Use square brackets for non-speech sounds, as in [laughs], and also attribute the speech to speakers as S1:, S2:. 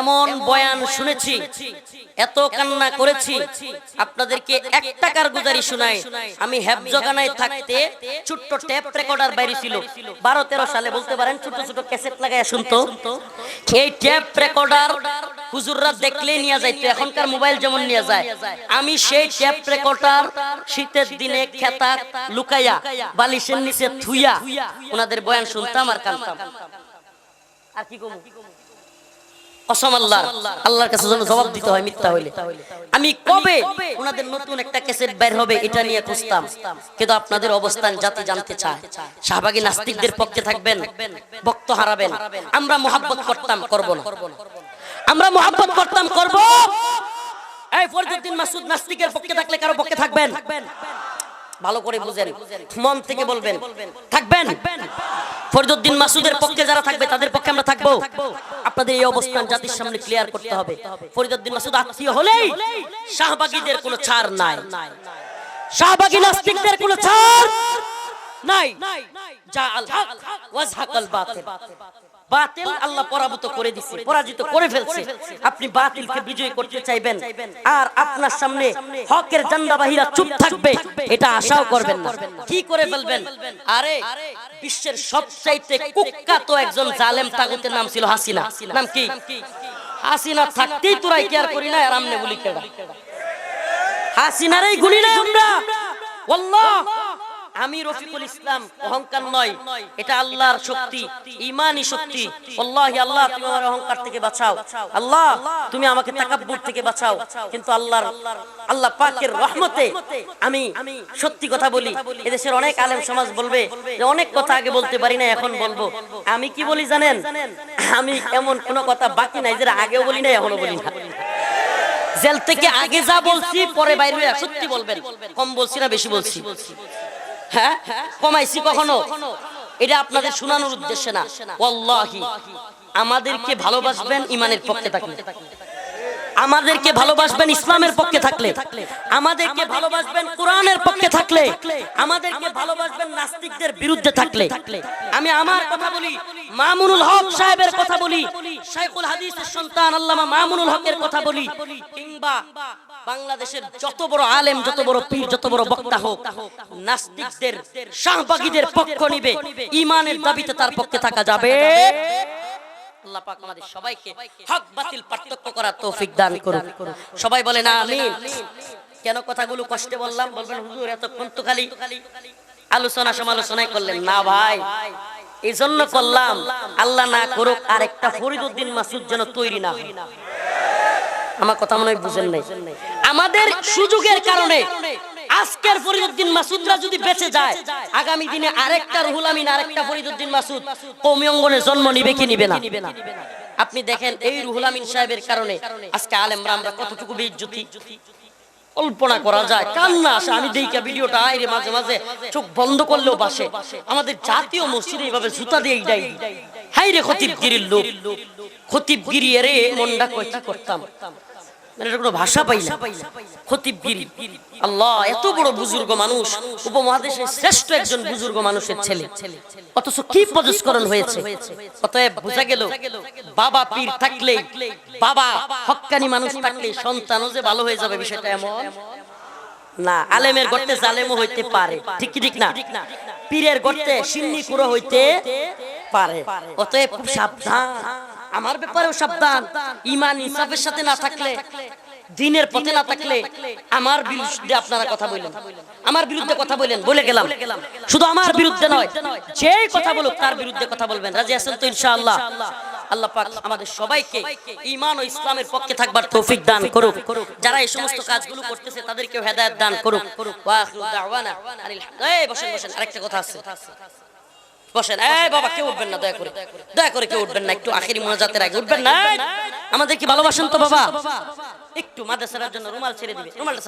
S1: এমন বয়ান শুনেছি এত কান্না করেছি। আপনাদেরকে এক টাকার গুজারি শুনাই। আমি হেফজগানায় থাকতে ছোট্ট ট্যাপ রেকর্ডার বাইরে ছিল বারো তেরো সালে বলতে পারেন ছোট ছোট ক্যাসেট লাগাইয়া শুনতো। এই ট্যাপ রেকর্ডার হুজুররা দেখলেই নিয়ে যাইতো এখনকার মোবাইল যেমন নিয়ে যায়। আমি সেই ট্যাপ রেকর্ডার শীতের দিনে খেতা লুকাইয়া বালিশের নিচে থুইয়া ওনাদের বয়ান শুনতাম আর কানতাম। আর কি কমু? বক্ত হারাবেন। আমরা মোহাব্বত করতাম, করব না। আমরা মোহাব্বত করতাম, করব। নাস্তিকের পক্ষে থাকলে কারও পক্ষে থাকবেন? ভালো করে বুঝেন। মন থেকে বলবেন। থাকবেন? ফরজুদ্দিন মাসুদের পক্ষে যারা থাকবে তাদের পক্ষে আমরা থাকব আপনাদের এই অবস্থান জাতির সামনে ক্লিয়ার করতে হবে। ফরিদুদ্দিন মাসুদ আত্মীয় হলেই শাহবাগীদের কোনো ছাড় নাই। শাহবাগী নাস্তিকদের কোনো ছাড় নাই। যা আল হক ওয়াজহাকাল বাতিল। বাতিল আল্লাহ পরাভূত করে দিছে, পরাজিত করে ফেলছে। আপনি বাতিলকে বিজয় করতে চাইবেন। আর আপনার সামনে হকের জান্ডাবাহীরা চুপ থাকবে, এটা আশাও করবেন না। কি করে ফেলবেন? আরে, বিশ্বের সবচাইতে কুখ্যাত একজন জালেম তাগুতের নাম ছিল হাসিনা। নাম কি? হাসিনা থাকতেই তোরাই কেয়ার করি না, আর আমনে বলি কেডা? হাসিনারই গুলি না আমরা। ওয়াল্লাহ! আমি রফিকুল ইসলাম অহংকার নয়। এটা আল্লাহর শক্তি ইমানই শক্তি। আল্লাহি আল্লাহ তুমি আমার অহংকার থেকে বাঁচাও। আল্লাহ তুমি আমাকে তাকাব্বুর থেকে বাঁচাও। কিন্তু আল্লাহর আল্লাহ পাকের রহমতে আমি সত্যি কথা বলি। এদেশের অনেক আলেম সমাজ বলবে যে অনেক কথা আগে বলতে পারি না এখন বলব। আমি কি বলি জানেন? আমি এমন কোনো কথা বাকি নাই যেটা আগেও বলি না এখনও বলি না। জেল থেকে আগে যা বলছি পরে বাইরে সত্যি বলবেন। কম বলছি না বেশি বলছি হ্যাঁ? কমাইছি কখনো? এটা আপনাদের শোনানোর উদ্দেশ্যে না। ওয়াল্লাহি। আমাদেরকে ভালোবাসবেন ইমানের পক্ষে থাকলে। আমাদেরকে ভালোবাসবেন ইসলামের পক্ষে থাকলে। আমাদেরকে ভালোবাসবেন কোরআনের পক্ষে থাকলে। আমাদেরকে ভালোবাসবেন নাস্তিকদের বিরুদ্ধে থাকলে। আমি আমার কথা বলি মামুনুল হক সাহেবের কথা বলি। শাইখুল হাদিসের সন্তান আল্লামা মামুনুল হকের কথা বলি। কিংবা বাংলাদেশের যত বড় আলেম যত বড় পীর যত বড় বক্তা হোক নাস্তিকদের শাহবাগীদের পক্ষ নিবে। ইমানের দাবিতে তার পক্ষে থাকা যাবে। আল্লাহ পাক আমাদের সবাইকে হক বাতিল পার্থক্য করার তৌফিক দান করুন। সবাই বলে না আমিন। কেন কথাগুলো কষ্টে বললাম? বলবেন হুজুর এতক্ষণ তো খালি আলোচনা সমালোচনাই করলেন। না ভাই। এই জন্য করলাম। আল্লাহ না করুক আর একটা ফরিদুদ্দিন মাসুদ যেন তৈরি না হয়। আমার কথা মনে হয় বুঝেন নাই। আমাদের সুযোগের কারণে আজকের ফরিদুদ্দিন মাসুদরা যদি বেঁচে যায়, আগামী দিনে আরেকটা রুহুল আমিন, আরেকটা ফরিদুদ্দিন মাসুদ কৌমি অঙ্গনে জন্ম নিবে কি নিবে না? আপনি দেখেন এই রুহুল আমিন সাহেবের কারণে আজকে আলেমরা আমরা কতটুকু বেইজ্জতি? কল্পনা করা যায়, কান্না আসে। আমি দেইকা ভিডিওটা আইরে মাঝে মাঝে চোখ বন্ধ করলেও বাসে। আমাদের জাতীয় মসজিদে এইভাবে জুতা দিয়ে দেয়। হাই রে খতিব গিরির লোক। খতিব গিরি এরে মনটা কয়, কি করতাম? মানে এত বড় বুজুর্গ মানুষ, উপমহাদেশের শ্রেষ্ঠ একজন বুজুর্গ মানুষের ছেলে। অথচ কি হয়েছে? বাবা পীর থাকলে বাবা হক্কানি মানুষ থাকলে সন্তানও যে ভালো হয়ে যাবে না। আলেমের গর্তে জালেমও হইতে পারে। ঠিক কি ঠিক না? পীরের গর্তে সিন্নি কুড়ো হইতে পারে। অতএব খুব সাবধান। আমার ব্যাপারেও সাবধান। ইমান ইনসাফের সাথে না থাকলে, দিনের পথে না থাকলে আমার বিরুদ্ধে আপনারা কথা বললেন আমার বিরুদ্ধে কথা বললেন বলে গেলাম। শুধু আমার বিরুদ্ধে নয় যে কথা বলুক তার বিরুদ্ধে কথা বলবেন। রাজি আছেন তো ইনশাআল্লাহ? আল্লাহ আমাদের সবাইকে ঈমান ও ইসলামের পক্ষে থাকবার তৌফিক দান করুক। যারা এই সমস্ত কাজগুলো করতেছে দান করুক। বসেন বসেন, আরেকটা কথা আছে। বসেন। এই বাবা কেউ উঠবেন না দয়া করে। দয়া করে। কেউ উঠবেন না একটু আখেরি মোনাজাতের আগে উঠবেন না। আমাদের কি ভালোবাসেন তো [laughs] বাবা? একটু মাদ্রাসার জন্য রুমাল ছেড়ে দিবে। রুমালটা